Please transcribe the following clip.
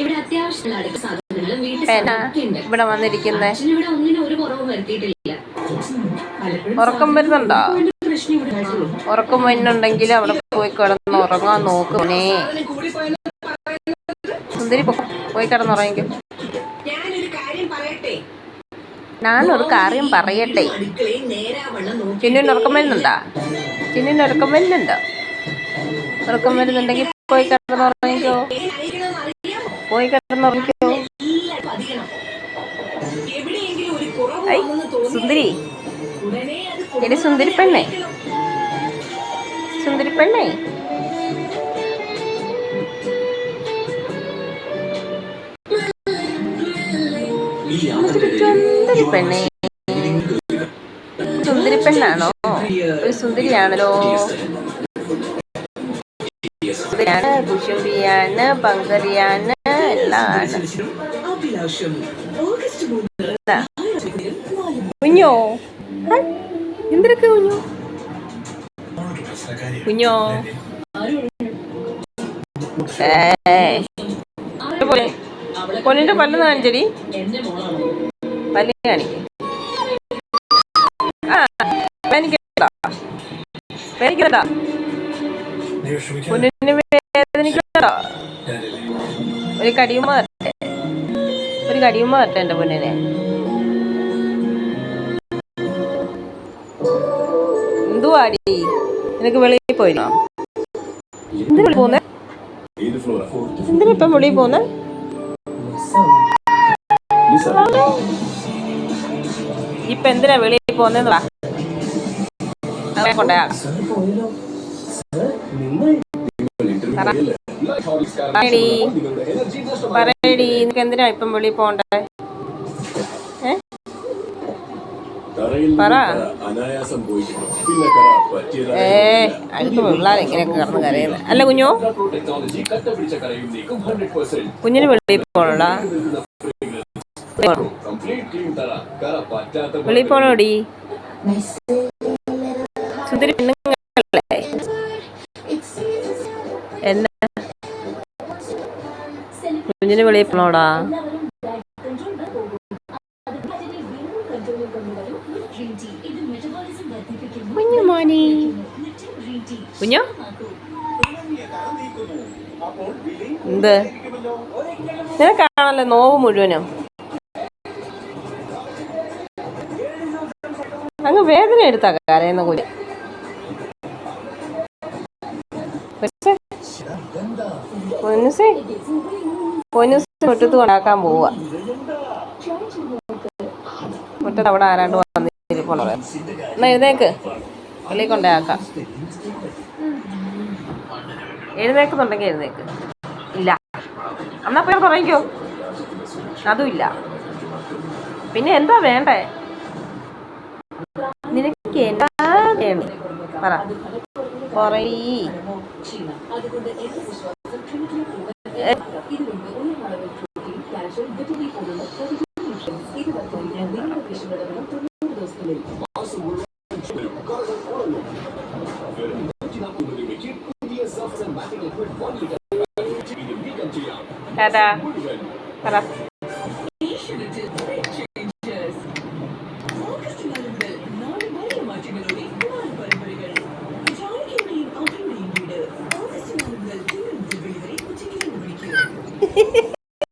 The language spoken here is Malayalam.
ഇവിടെ അത്യാവശ്യമുള്ള സാധനങ്ങളും വീട്ടിൽ. ഇവിടെ വന്നിരിക്കുന്നേ? അച്ഛന് ഇവിടെ ഒന്നിനും ഒരു കുറവും വരുത്തിയിട്ടില്ല. ഉറക്കം വരുന്നുണ്ടോ? ഉറക്കം വരുന്നുണ്ടെങ്കിൽ അവിടെ പോയി കിടന്ന് ഉറങ്ങാൻ നോക്കുന്നേ സുന്ദരി പോയി കിടന്നുറങ്ങിക്കും. ഞാനൊരു കാര്യം പറയട്ടെ? ചിന്നിന് ഉറക്കം വരുന്നുണ്ടോ? ചിന്നിന് ഉറക്കം വരുന്നുണ്ടോ? ഉറക്കം വരുന്നുണ്ടെങ്കിൽ പോയി കിടന്നുറങ്ങിക്കോ പോയി കിടന്നുറങ്ങിക്കോ സുന്ദരി. എടി സുന്ദരി പെണ്ണേ. സുന്ദരി പെണ്ണേ. സുന്ദരി പെണ്ണേ. സുന്ദരി പെണ്ണാണോ? ഒരു സുന്ദരിയാണല്ലോ. സുന്ദരിയാണ് കുശുംബിയാണ് പങ്കരിയാണ് എല്ലാം. കുഞ്ഞോ? ഹായ്. എന്തിനൊക്കെ കുഞ്ഞു? കുഞ്ഞോ. പൊന്നിന്റെ പല്ല് കാണിച്ചടി. മോളാണോ പല്ല് കാണിക്ക്. ആ വേദനിക്കണ്ട വേദനിക്കണ്ട പൊന്നിന് വേദനിക്കണ്ട ഒരു കടിയുമ്പോ തരട്ടെ ഒരു കടിയുമ്പോ തരട്ടെ എന്റെ പൊന്നിനെ എന്തുവാടി? നിനക്ക് വെളിയിൽ പോയിരുന്നോ എന്തിനാ പോന്നെ എന്തിനാ ഇപ്പം വെളിയിൽ പോന്നെ ഇപ്പൊ എന്തിനാ വെളിയിൽ പോന്നെന്ന് പറ. കൊണ്ടയാ പറയടി പറയടി നിനക്ക് എന്തിനാ ഇപ്പം വിളി പോണ്ടേ പറ. ഏ അടുത്ത് പിള്ളേർ ഇങ്ങനെയൊക്കെ കറന്ന് കരയുന്നത് അല്ല കുഞ്ഞോ? കുഞ്ഞിന് കറ പറ്റാത്ത വെളിയിൽ പോണോടി? സുന്ദരി കുഞ്ഞിന് വെളിയിൽ പോണോടാ. കുഞ്ഞു മോനി. കുഞ്ഞോ? എന്ത്? നിനക്കാണല്ലോ നോവ് മുഴുവനും? അങ്ങ് വേദന എടുത്താ കരയുന്ന കുഞ്ഞ്. പൊന്നുസേ, പൊന്നുസ് മുറ്റത്ത് കൊണ്ടാക്കാൻ പോവുക മുറ്റത്ത് അവിടെ ആരാണ്ട് വന്നിരിക്കണോ എന്നാ എഴുന്നേക്ക്. വെളിയിൽ കൊണ്ടാക്കാം എഴുന്നേക്കുന്നുണ്ടെങ്കിൽ എഴുന്നേക്ക്. ഇല്ല. എന്നാ പോയി തുടങ്ങിക്കോ. അതുമില്ല. പിന്നെ എന്താ വേണ്ടേ? നിനക്ക് എന്താ വേണ്ടേ? പറ. പറയീ. மரபு போட்டி கேஷல் விட்டுவி போடுற இதுவரை நீண்ட விஷயங்களும் தொண்ணூறு தோசைகளில் Tada. Para.